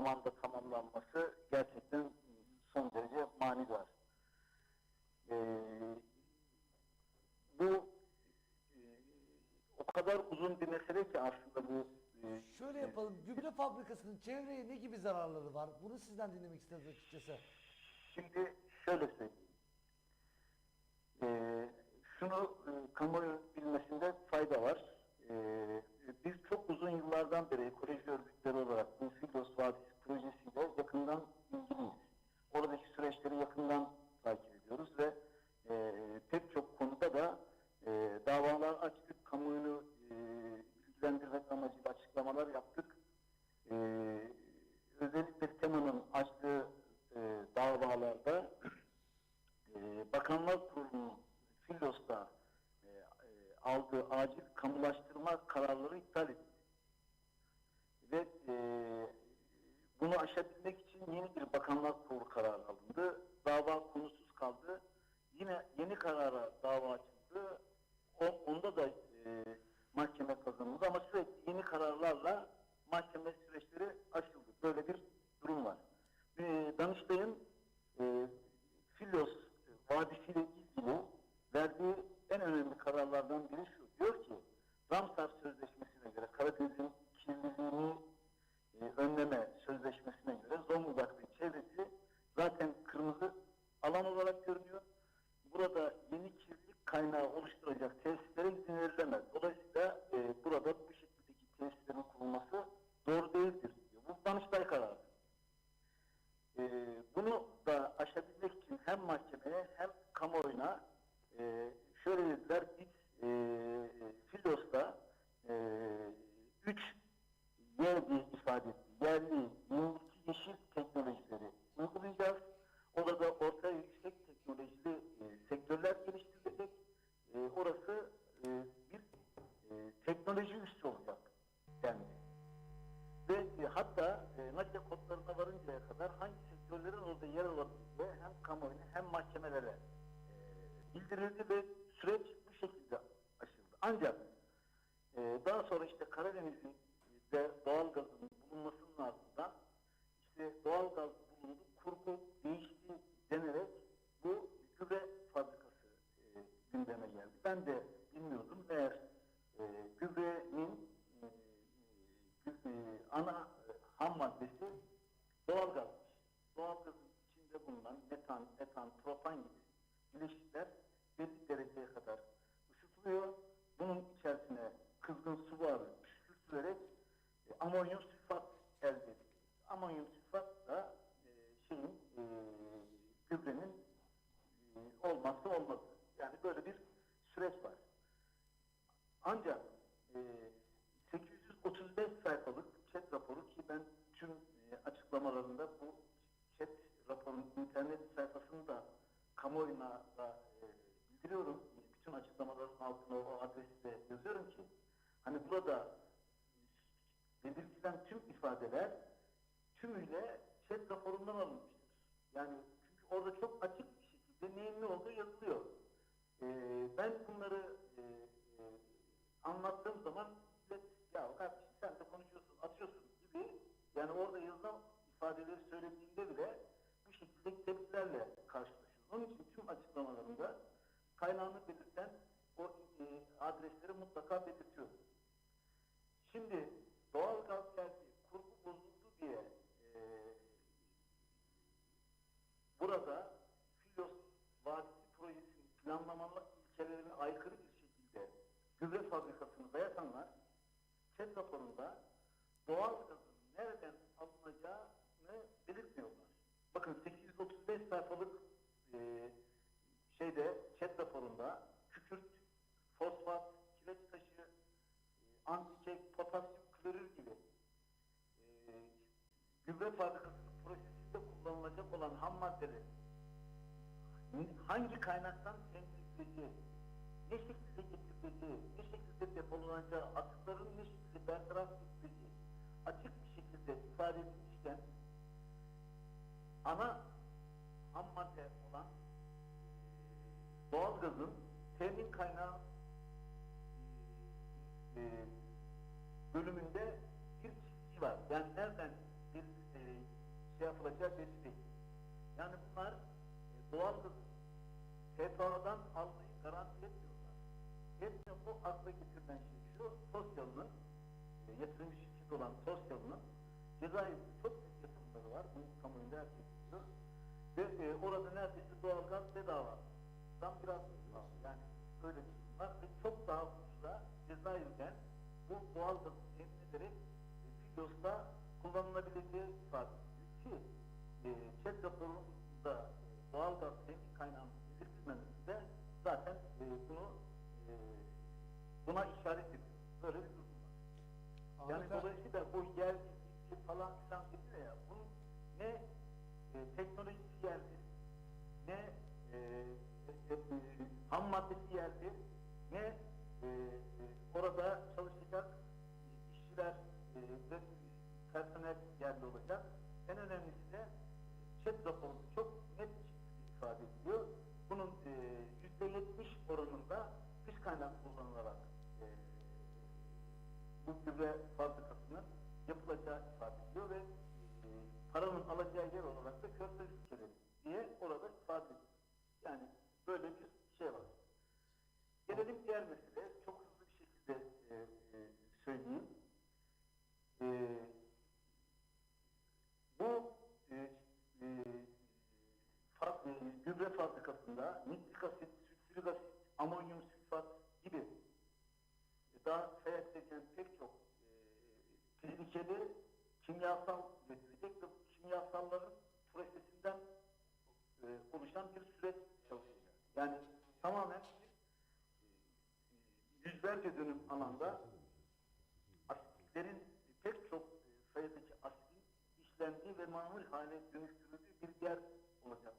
zamanda tamamlanması gerçekten son derece manidar. Ee, bu e, o kadar uzun bir mesele ki aslında bu e, Şöyle yapalım. Gübre fabrikasının çevreye ne gibi zararları var? Bunu sizden dinlemek isteriz açıkçası. Şimdi şöyle söyleyeyim. Ee, şunu e, kamuoyu bilmesinde fayda var. Ee, biz çok uzun yıllardan beri ekoloji örgütleri olarak bu Filos Vadisi projesiyle yakından ilgiliyiz. Oradaki süreçleri yakından takip ediyoruz ve e, pek çok konuda da e, davalar açtık, kamuoyunu e, amacıyla açıklamalar yaptık. E, özellikle temanın açtığı e, davalarda e, Bakanlar Kurulu'nun Filyos'ta e, aldığı acil kamulaştırma kararları iptal edildi. Ve e, bunu aşabilmek için yeni bir Bakanlar Kurulu kararı alındı. Dava konusuz kaldı. Yine yeni karara dava açıldı. O, onda da e, mahkeme kazanıldı ama sürekli yeni kararlarla mahkeme süreçleri aşıldı. Böyle bir durum var. E, Danıştay'ın e, Filos Vadisi'yle zaten kırmızı alan olarak görünüyor. Burada yeni kirlilik kaynağı oluşturacak tesislere izin verilemez. Dolayısıyla e, burada bu şekildeki tesislerin kurulması doğru değildir diyor. Bu Danıştay kararı. E, bunu da aşabilmek için hem mahkemeye hem kamuoyuna e, şöyle dediler biz e, Filos'ta e, üç yer diye ifade etti. Yerli, yenilikçi yeşil hatta e, nakde kodlarına varıncaya kadar hangi sektörlerin orada yer alabileceği hem kamuoyuna hem mahkemelere e, bildirildi ve süreç bu şekilde aşıldı. Ancak e, daha sonra işte Karadeniz'in de doğalgazın bulunmasının ardından işte doğalgaz bulundu, kurgu değişti denerek bu gübre fabrikası e, gündeme geldi. Ben de bilmiyordum. Eğer e, gübrenin e, e, ana Ancak e, 835 sayfalık chat raporu ki ben tüm e, açıklamalarında bu chat raporun internet sayfasını da kamuoyuna da e, bildiriyorum. Bütün açıklamaların altına o adresi de yazıyorum ki hani burada belirtilen tüm ifadeler tümüyle chat raporundan alınmıştır. Yani çünkü orada çok açık bir şekilde neyin ne olduğu yazılıyor. Ee, ben bunları e, e, anlattığım zaman millet ya kardeşim sen de konuşuyorsun, atıyorsun gibi yani orada yazılan ifadeleri söylediğinde bile bu şekilde tepkilerle karşılaşıyoruz. Onun için tüm açıklamalarında kaynağını belirten o e, adresleri mutlaka belirtiyorum. Şimdi doğal gaz geldi, kurgu bozuldu diye e, burada Filos Vadisi Projesi'nin planlamalı ilkelerine aykırı bir gübre fabrikasını dayatanlar chat raporunda doğal gazın nereden alınacağını belirtmiyorlar. Bakın 835 sayfalık e, şeyde chat raporunda kükürt, fosfat, kireç taşı, e, antikek, potasyum klorür gibi e, gübre fabrikasının prosesinde kullanılacak olan ham maddeleri hangi kaynaktan temin edileceği, ne şekilde getirildiği, ne şekilde depolanacağı atıkların ne şekilde bertaraf edildiği açık bir şekilde ifade edilmişken ana ham madde olan doğalgazın temin kaynağı e, bölümünde bir çizgi var. Yani nereden bir e, şey yapılacağı belli değil. Yani bunlar e, doğalgazın TK'dan almayı garanti etmiyor Hepsini o akla getirilen şey şu, sosyalının, e, yatırımcı şirket olan sosyalının cezaevinde çok büyük yatırımları var. Bunu kamuoyunda herkes şey biliyor. Ve e, orada neredeyse doğalgaz bedava. Tam biraz var. Yani öyle bir şey var. Ve çok daha ucuza cezaevinden bu doğalgazı temin ederek e, Filyos'ta kullanılabileceği ifade ki e, Çet raporunda e, doğalgaz temin kaynağının belirtilmemesi de zaten e, bunu buna işaret ediyor. Böyle bir durum var. Yani Ahmet abi- dolayısıyla bu yer falan filan dedi ya bunun ne e, teknolojisi yerli ne e, e, e, ham maddesi yerli ne e, e, orada çalışacak işçiler e, ve personel yerli olacak. En önemlisi de chat raporu çok bu gübre fabrikasının yapılacağı ifade ediliyor ve e, paranın alacağı yer olarak da körfez ülkeleri diye orada ifade ediyor. Yani böyle bir şey var. Gelelim diğer mesele. Çok hızlı bir şekilde e, e, söyleyeyim. E, bu e, e, fa- e, gübre fabrikasında nitrik asit, sülfürik asit, amonyum sülfat gibi daha sayabilecek pek çok e, tehlikeli kimyasal üretilecek ve kimyasalların prosesinden e, oluşan bir süreç çalışacak. Yani tamamen e, yüzlerce dönüm alanda asitlerin pek çok e, sayıdaki asitin işlendiği ve mamul hale dönüştürüldüğü bir yer olacak